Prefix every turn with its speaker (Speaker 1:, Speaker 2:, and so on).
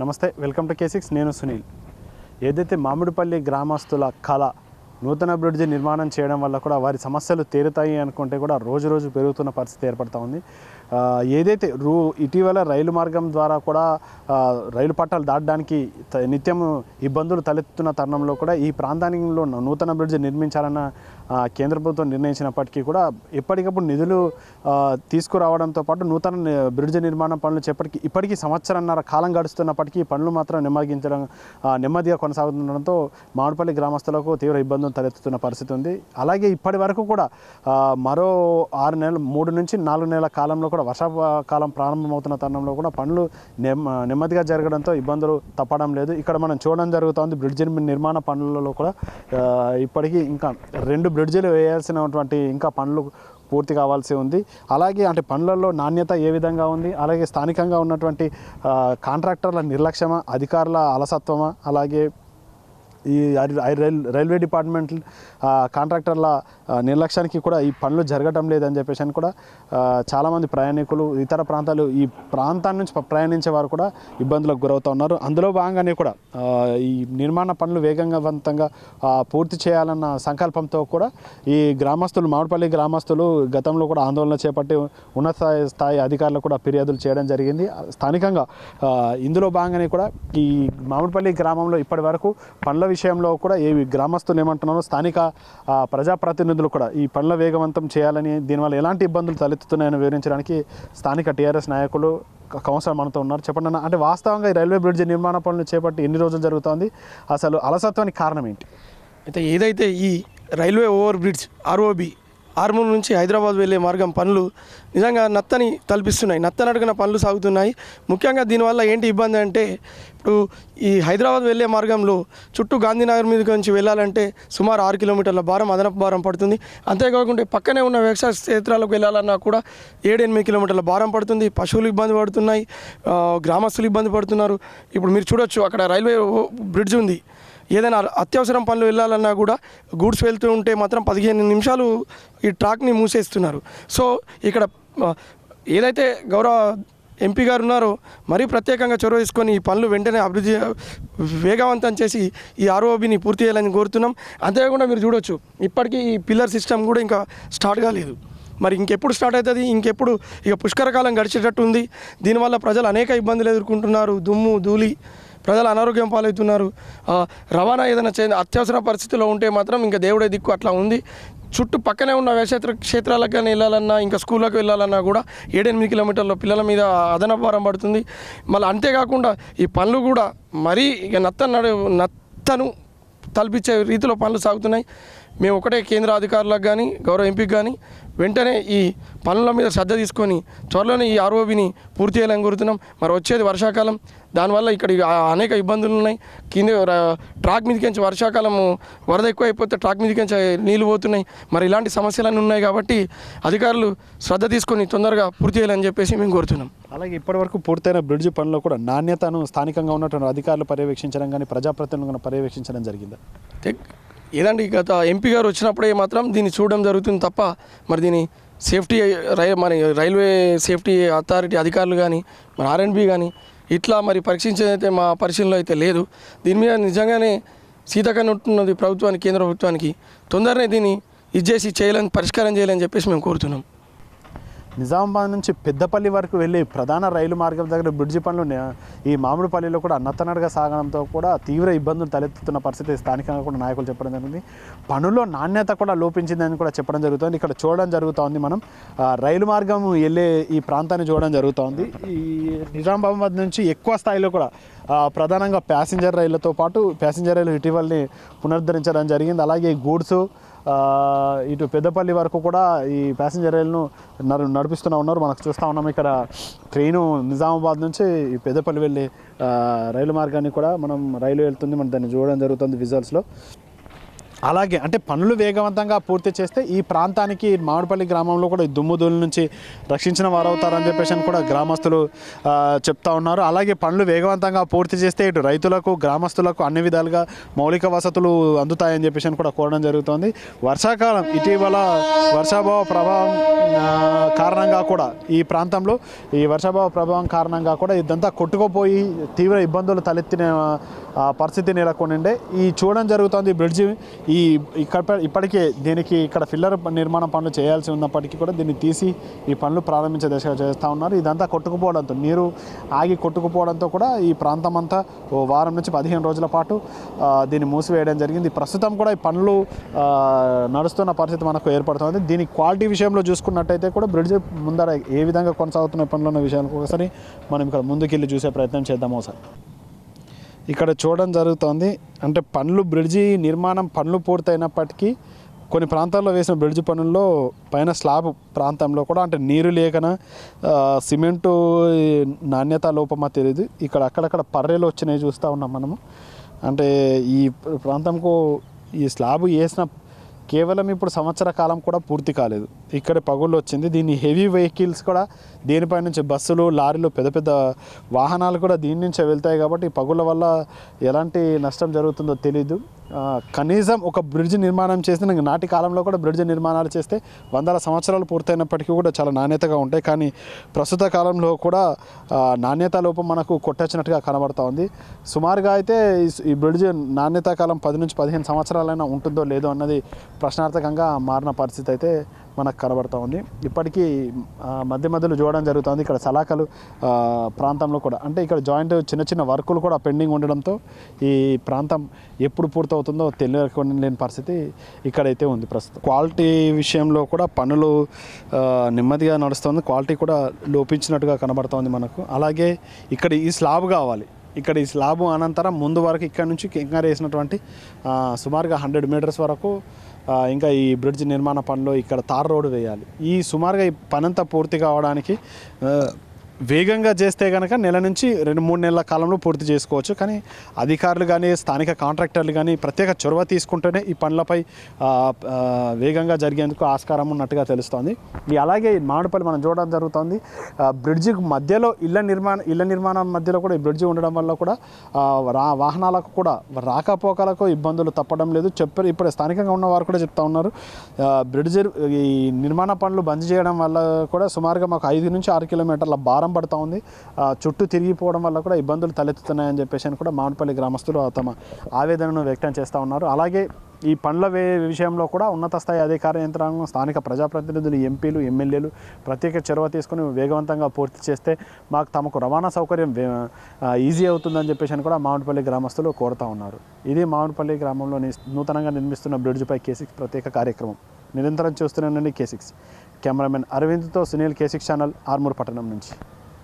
Speaker 1: నమస్తే welcome to కేసిక్స్ నేను సునీల్. ఏదైతే మామిడిపల్లి గ్రామస్తుల కళ నూతన బ్రిడ్జి నిర్మాణం చేయడం వల్ల కూడా వారి సమస్యలు తీరుతాయి అనుకుంటే కూడా రోజు రోజు పెరుగుతున్న పరిస్థితి ఏర్పడుతూ ఉంది. ఏదైతే రూ ఇటీవల రైలు మార్గం ద్వారా కూడా రైలు పట్టాలు దాటడానికి నిత్యం ఇబ్బందులు తలెత్తుతున్న తరుణంలో కూడా ఈ ప్రాంతానిలో నూతన బ్రిడ్జ్ నిర్మించాలన్న కేంద్ర ప్రభుత్వం నిర్ణయించినప్పటికీ కూడా ఎప్పటికప్పుడు నిధులు తీసుకురావడంతో పాటు నూతన బ్రిడ్జ్ బ్రిడ్జి నిర్మాణ పనులు చేపటికి ఇప్పటికీ సంవత్సరంన్నర కాలం గడుస్తున్నప్పటికీ పనులు మాత్రం నెమ్మదించడం నెమ్మదిగా కొనసాగుతుండడంతో మామిడిపల్లి గ్రామస్తులకు తీవ్ర ఇబ్బందులు తలెత్తుతున్న పరిస్థితి ఉంది. అలాగే ఇప్పటి వరకు కూడా మరో ఆరు నెలలు మూడు నుంచి నాలుగు నెలల కాలంలో కూడా వర్షాకాలం ప్రారంభమవుతున్న తరుణంలో కూడా పనులు నెమ్మ నెమ్మదిగా జరగడంతో ఇబ్బందులు తప్పడం లేదు. ఇక్కడ మనం చూడడం జరుగుతుంది బ్రిడ్జ్ నిర్మాణ పనులలో కూడా ఇప్పటికీ ఇంకా రెండు బ్రిడ్జిలు వేయాల్సినటువంటి ఇంకా పనులు పూర్తి కావాల్సి ఉంది. అలాగే అంటే పనులలో నాణ్యత ఏ విధంగా ఉంది? అలాగే స్థానికంగా ఉన్నటువంటి కాంట్రాక్టర్ల నిర్లక్ష్యమా? అధికారుల అలసత్వమా? అలాగే ఈ రైల్ రైల్వే డిపార్ట్మెంట్ కాంట్రాక్టర్ల నిర్లక్ష్యానికి కూడా ఈ పనులు జరగటం లేదని చెప్పేసి అని కూడా చాలామంది ప్రయాణికులు ఇతర ప్రాంతాలు ఈ ప్రాంతాన్ని నుంచి ప్రయాణించే వారు కూడా ఇబ్బందులకు గురవుతూ ఉన్నారు. అందులో భాగంగానే కూడా ఈ నిర్మాణ పనులు వేగవంతంగా పూర్తి చేయాలన్న సంకల్పంతో కూడా ఈ గ్రామస్తులు మామిడిపల్లి గ్రామస్తులు గతంలో కూడా ఆందోళన చేపట్టి ఉన్నత స్థాయి అధికారులు కూడా ఫిర్యాదులు చేయడం జరిగింది. స్థానికంగా ఇందులో భాగంగానే కూడా ఈ మామిడిపల్లి గ్రామంలో ఇప్పటి వరకు పనుల విషయంలో కూడా ఏ గ్రామస్తులు ఏమంటున్నారో స్థానిక ప్రజాప్రతినిధులు కూడా ఈ పనుల వేగవంతం చేయాలని దీనివల్ల ఎలాంటి ఇబ్బందులు తలెత్తుతున్నాయని వివరించడానికి స్థానిక టీఆర్ఎస్ నాయకులు కౌన్సిలర్ మనతో ఉన్నారు. చెప్పండి అన్న అంటే వాస్తవంగా ఈ రైల్వే బ్రిడ్జ్ నిర్మాణ పనులు చేపట్టి ఎన్ని రోజులు జరుగుతోంది? అసలు అలసత్వానికి కారణం ఏంటి?
Speaker 2: అయితే ఏదైతే ఈ railway over bridge ROB Armoor నుంచి హైదరాబాద్ వెళ్ళే మార్గం పనులు నిజంగా నత్తని తలపిస్తున్నాయి. నత్తని అడుగున పనులు సాగుతున్నాయి. ముఖ్యంగా దీనివల్ల ఏంటి ఇబ్బంది అంటే ఇప్పుడు ఈ హైదరాబాద్ వెళ్ళే మార్గంలో చుట్టూ గాంధీనగర్ మీద నుంచి వెళ్ళాలంటే సుమారు ఆరు కిలోమీటర్ల భారం అదనపు భారం పడుతుంది. అంతేకాకుండా పక్కనే ఉన్న వ్యవసాయ క్షేత్రాలకు వెళ్ళాలన్నా కూడా ఏడు ఎనిమిది కిలోమీటర్ల భారం పడుతుంది. పశువులు ఇబ్బంది పడుతున్నాయి. గ్రామస్తులు ఇబ్బంది పడుతున్నారు. ఇప్పుడు మీరు చూడొచ్చు అక్కడ రైల్వే బ్రిడ్జ్ ఉంది. ఏదైనా అత్యవసరం పనులు వెళ్ళాలన్నా కూడా గూడ్స్ వెళ్తూ ఉంటే మాత్రం పదిహేను నిమిషాలు ఈ ట్రాక్ని మూసేస్తున్నారు. సో ఇక్కడ ఏదైతే గౌరవ ఎంపీ గారు ఉన్నారో మరీ ప్రత్యేకంగా చొరవ తీసుకొని ఈ పనులు వెంటనే అభివృద్ధి వేగవంతం చేసి ఈ ఆర్ఓబిని పూర్తి చేయాలని కోరుతున్నాం. అంతేకాకుండా మీరు చూడొచ్చు ఇప్పటికీ ఈ పిల్లర్ సిస్టమ్ కూడా ఇంకా స్టార్ట్ కాలేదు. మరి ఇంకెప్పుడు స్టార్ట్ అవుతుంది? ఇంకెప్పుడు? ఇక పుష్కరకాలం గడిచేటట్టు ఉంది. దీనివల్ల ప్రజలు అనేక ఇబ్బందులు ఎదుర్కొంటున్నారు. దుమ్ము ధూళి ప్రజలు అనారోగ్యం పాలవుతున్నారు. ఆ, రవాణా ఏదైనా చే అత్యవసర పరిస్థితిలో ఉంటే మాత్రం ఇంకా దేవుడే దిక్కు అట్లా ఉంది. చుట్టూ పక్కనే ఉన్న వ్యవసాయ క్షేత్రాలకు కానీ వెళ్ళాలన్నా ఇంకా స్కూళ్ళకు వెళ్ళాలన్నా కూడా ఏడెనిమిది కిలోమీటర్ల పిల్లల మీద అదనపు భారం పడుతుంది. మళ్ళీ అంతేకాకుండా ఈ పనులు కూడా మరీ ఇక నత్త నడు నత్తను తలపించే రీతిలో పనులు సాగుతున్నాయి. మేము ఒకటే కేంద్ర అధికారులకు కానీ గౌరవ ఎంపీకి కానీ వెంటనే ఈ పనుల మీద శ్రద్ధ తీసుకొని త్వరలోనే ఈ ఆర్ఓబిని పూర్తి చేయాలని కోరుతున్నాం. మరి వచ్చేది వర్షాకాలం. దానివల్ల ఇక్కడ ఇక అనేక ఇబ్బందులు ఉన్నాయి. కింద ట్రాక్ మీదకించి వర్షాకాలము వరద ఎక్కువ అయిపోతే ట్రాక్ మీదకించి నీళ్ళు పోతున్నాయి. మరి ఇలాంటి సమస్యలన్నీ ఉన్నాయి కాబట్టి అధికారులు శ్రద్ధ తీసుకొని తొందరగా పూర్తి చేయాలని చెప్పేసి మేము కోరుతున్నాం.
Speaker 1: అలాగే ఇప్పటివరకు పూర్తయిన బ్రిడ్జి పనుల్లో కూడా నాణ్యతను స్థానికంగా ఉన్నటువంటి అధికారులు పర్యవేక్షించడం కానీ ప్రజాప్రతినిధులను పర్యవేక్షించడం జరిగిందా?
Speaker 2: ఏదండి గత ఎంపీ గారు వచ్చినప్పుడే మాత్రం దీన్ని చూడడం జరుగుతుంది తప్ప మరి దీని సేఫ్టీ రై మరి రైల్వే సేఫ్టీ అథారిటీ అధికారులు కానీ మరి ఆర్ఎన్బి కానీ ఇట్లా మరి పరీక్షించేదైతే మా పరిశీలనలో అయితే లేదు. దీని మీద నిజంగానే సీతకన్ను ఉంటున్నది ప్రభుత్వానికి కేంద్ర ప్రభుత్వానికి తొందరనే దీన్ని ఇచ్చేసి చేయాలని పరిష్కారం చేయాలని చెప్పేసి మేము కోరుతున్నాం.
Speaker 1: నిజామాబాద్ నుంచి పెద్దపల్లి వరకు వెళ్ళే ప్రధాన రైలు మార్గం దగ్గర బ్రిడ్జి పనులు ఈ మామిడిపల్లిలో కూడా అన్నతనడుగా సాగడంతో కూడా తీవ్ర ఇబ్బందులు తలెత్తుతున్న పరిస్థితి స్థానికంగా కూడా నాయకులు చెప్పడం జరిగింది. పనుల్లో నాణ్యత కూడా లోపించిందని కూడా చెప్పడం జరుగుతుంది. ఇక్కడ చూడడం జరుగుతోంది మనం. రైలు మార్గం వెళ్ళే ఈ ప్రాంతాన్ని చూడడం జరుగుతోంది. ఈ నిజామాబాద్ నుంచి ఎక్కువ స్థాయిలో కూడా ప్రధానంగా ప్యాసింజర్ రైళ్ళతో పాటు ప్యాసింజర్ రైలు ఇటీవలని పునరుద్ధరించడం జరిగింది. అలాగే గూడ్స్ ఇటు పెద్దపల్లి వరకు కూడా ఈ ప్యాసింజర్ రైలును నడు నడిపిస్తూనే ఉన్నారు. మనకు చూస్తూ ఉన్నాం ఇక్కడ ట్రైను నిజామాబాద్ నుంచి ఈ పెద్దపల్లి వెళ్ళే రైలు మార్గాన్ని కూడా మనం రైలు వెళ్తుంది. మనం దాన్ని చూడడం జరుగుతుంది విజువల్స్లో అలాగే అంటే పనులు వేగవంతంగా పూర్తి చేస్తే ఈ ప్రాంతానికి మామిడిపల్లి గ్రామంలో కూడా ఈ దుమ్ముదుల నుంచి రక్షించిన వారు అవుతారని చెప్పేసి అని కూడా గ్రామస్తులు చెప్తా ఉన్నారు. అలాగే పనులు వేగవంతంగా పూర్తి చేస్తే ఇటు రైతులకు గ్రామస్తులకు అన్ని విధాలుగా మౌలిక వసతులు అందుతాయని చెప్పేసి అని కూడా కోరడం జరుగుతోంది. వర్షాకాలం ఇటీవల వర్షాభావ ప్రభావం కారణంగా కూడా ఈ ప్రాంతంలో ఈ వర్షాభావ ప్రభావం కారణంగా కూడా ఇదంతా కొట్టుకుపోయి తీవ్ర ఇబ్బందులు తలెత్తిన పరిస్థితి నెలకొనిండే. ఈ చూడడం జరుగుతోంది. బ్రిడ్జి ఈ ఇక్కడ ఇప్పటికే దీనికి ఇక్కడ ఫిల్లర్ నిర్మాణ పనులు చేయాల్సి ఉన్నప్పటికీ కూడా దీన్ని తీసి ఈ పనులు ప్రారంభించే దశగా చేస్తూ ఉన్నారు. ఇదంతా కొట్టుకుపోవడంతో నీరు ఆగి కొట్టుకుపోవడంతో కూడా ఈ ప్రాంతం అంతా ఓ వారం నుంచి పదిహేను రోజుల పాటు దీన్ని మూసివేయడం జరిగింది. ప్రస్తుతం కూడా ఈ పనులు నడుస్తున్న పరిస్థితి మనకు ఏర్పడుతుంది. దీని క్వాలిటీ విషయంలో చూసుకున్నట్టయితే కూడా బ్రిడ్జ్ ముందర ఏ విధంగా కొనసాగుతున్న పనులు ఉన్న విషయానికి ఒకసారి మనం ఇక్కడ ముందుకెళ్ళి చూసే ప్రయత్నం చేద్దాం ఒకసారి. ఇక్కడ చూడడం జరుగుతోంది. అంటే పనులు బ్రిడ్జి నిర్మాణం పనులు పూర్తయినప్పటికీ కొన్ని ప్రాంతాల్లో వేసిన బ్రిడ్జ్ పనుల్లో పైన స్లాబ్ ప్రాంతంలో కూడా అంటే నీరు లేకన సిమెంటు నాణ్యత లోపమా తెలియదు ఇక్కడ అక్కడక్కడ పర్రెలు వచ్చినాయి చూస్తూ ఉన్నాం మనము. అంటే ఈ ప్రాంతంకు ఈ స్లాబ్ వేసిన కేవలం ఇప్పుడు సంవత్సర కాలం కూడా పూర్తి కాలేదు. ఇక్కడ పగుళ్ళు వచ్చింది. దీన్ని హెవీ వెహికల్స్ కూడా దీనిపై నుంచి బస్సులు లారీలు పెద్ద పెద్ద వాహనాలు కూడా దీని నుంచే వెళ్తాయి కాబట్టి పగుళ్ళ వల్ల ఎలాంటి నష్టం జరుగుతుందో తెలీదు. కనీసం ఒక బ్రిడ్జ్ నిర్మాణం చేసిన నాటి కాలంలో కూడా బ్రిడ్జ్ నిర్మాణాలు చేస్తే వందల సంవత్సరాలు పూర్తయినప్పటికీ కూడా చాలా నాణ్యతగా ఉంటాయి. కానీ ప్రస్తుత కాలంలో కూడా నాణ్యత లోపం మనకు కొట్టొచ్చినట్టుగా కనబడుతూ ఉంది. సుమారుగా అయితే ఈ బ్రిడ్జ్ నాణ్యత కాలం పది నుంచి పదిహేను సంవత్సరాలైనా ఉంటుందో లేదో అన్నది ప్రశ్నార్థకంగా మారిన పరిస్థితి అయితే మనకు కనబడుతూ ఉంది. ఇప్పటికీ మధ్య మధ్యలో చూడడం జరుగుతుంది. ఇక్కడ సలాకలు ప్రాంతంలో కూడా. అంటే ఇక్కడ జాయింట్ చిన్న చిన్న వర్కులు కూడా పెండింగ్ ఉండడంతో ఈ ప్రాంతం ఎప్పుడు పూర్తవుతుందో తెలియకుండా లేని పరిస్థితి ఇక్కడైతే ఉంది ప్రస్తుతం. క్వాలిటీ విషయంలో కూడా పనులు నెమ్మదిగా నడుస్తుంది. క్వాలిటీ కూడా లోపించినట్టుగా కనబడుతోంది మనకు. అలాగే ఇక్కడ ఈ స్లాబ్ కావాలి. ఇక్కడ ఈ స్లాబ్ అనంతరం ముందు వరకు ఇక్కడ నుంచి కింకర్ వేసినటువంటి సుమారుగా హండ్రెడ్ మీటర్స్ వరకు ఇంకా ఈ బ్రిడ్జ్ నిర్మాణ పనిలో ఇక్కడ తార్ రోడ్డు వేయాలి. ఈ సుమారుగా ఈ పనంతా పూర్తి కావడానికి వేగంగా చేస్తే కనుక నెల నుంచి రెండు మూడు నెలల కాలంలో పూర్తి చేసుకోవచ్చు. కానీ అధికారులు కానీ స్థానిక కాంట్రాక్టర్లు కానీ ప్రత్యేక చొరవ తీసుకుంటేనే ఈ పనులపై వేగంగా జరిగేందుకు ఆస్కారం ఉన్నట్టుగా తెలుస్తోంది. ఈ అలాగే ఈ మామిడిపల్లి మనం చూడడం జరుగుతుంది. బ్రిడ్జి మధ్యలో ఇళ్ళ నిర్మాణ ఇళ్ళ నిర్మాణం మధ్యలో కూడా ఈ బ్రిడ్జి ఉండడం వల్ల కూడా రా వాహనాలకు కూడా రాకపోకలకు ఇబ్బందులు తప్పడం లేదు. చెప్పారు ఇప్పుడు స్థానికంగా ఉన్న వారు కూడా చెప్తా ఉన్నారు. బ్రిడ్జి ఈ నిర్మాణ పనులు బంద్ చేయడం వల్ల కూడా సుమారుగా మాకు ఐదు నుంచి ఆరు కిలోమీటర్ల భారం పడుతూ ఉంది. చుట్టూ తిరిగిపోవడం వల్ల కూడా ఇబ్బందులు తలెత్తుతున్నాయని చెప్పేసి అని కూడా మామిడిపల్లి గ్రామస్తులు తమ ఆవేదనను వ్యక్తం చేస్తూ ఉన్నారు. అలాగే ఈ పండ్ల విషయంలో కూడా ఉన్నత స్థాయి అధికార యంత్రాంగం స్థానిక ప్రజాప్రతినిధులు ఎంపీలు ఎమ్మెల్యేలు ప్రత్యేక చొరవ తీసుకుని వేగవంతంగా పూర్తి చేస్తే మాకు తమకు రవాణా సౌకర్యం ఈజీ అవుతుందని చెప్పేసి అని కూడా మామిడిపల్లి గ్రామస్తులు కోరుతా ఉన్నారు. ఇది మామిడిపల్లి గ్రామంలోని నూతనంగా నిర్మిస్తున్న బ్రిడ్జ్పై కేసిక్స్ ప్రత్యేక కార్యక్రమం. నిరంతరం చూస్తున్నానండి K six. Cameraman అరవింద్తో Sunil K six channel Armoor పట్టణం నుంచి.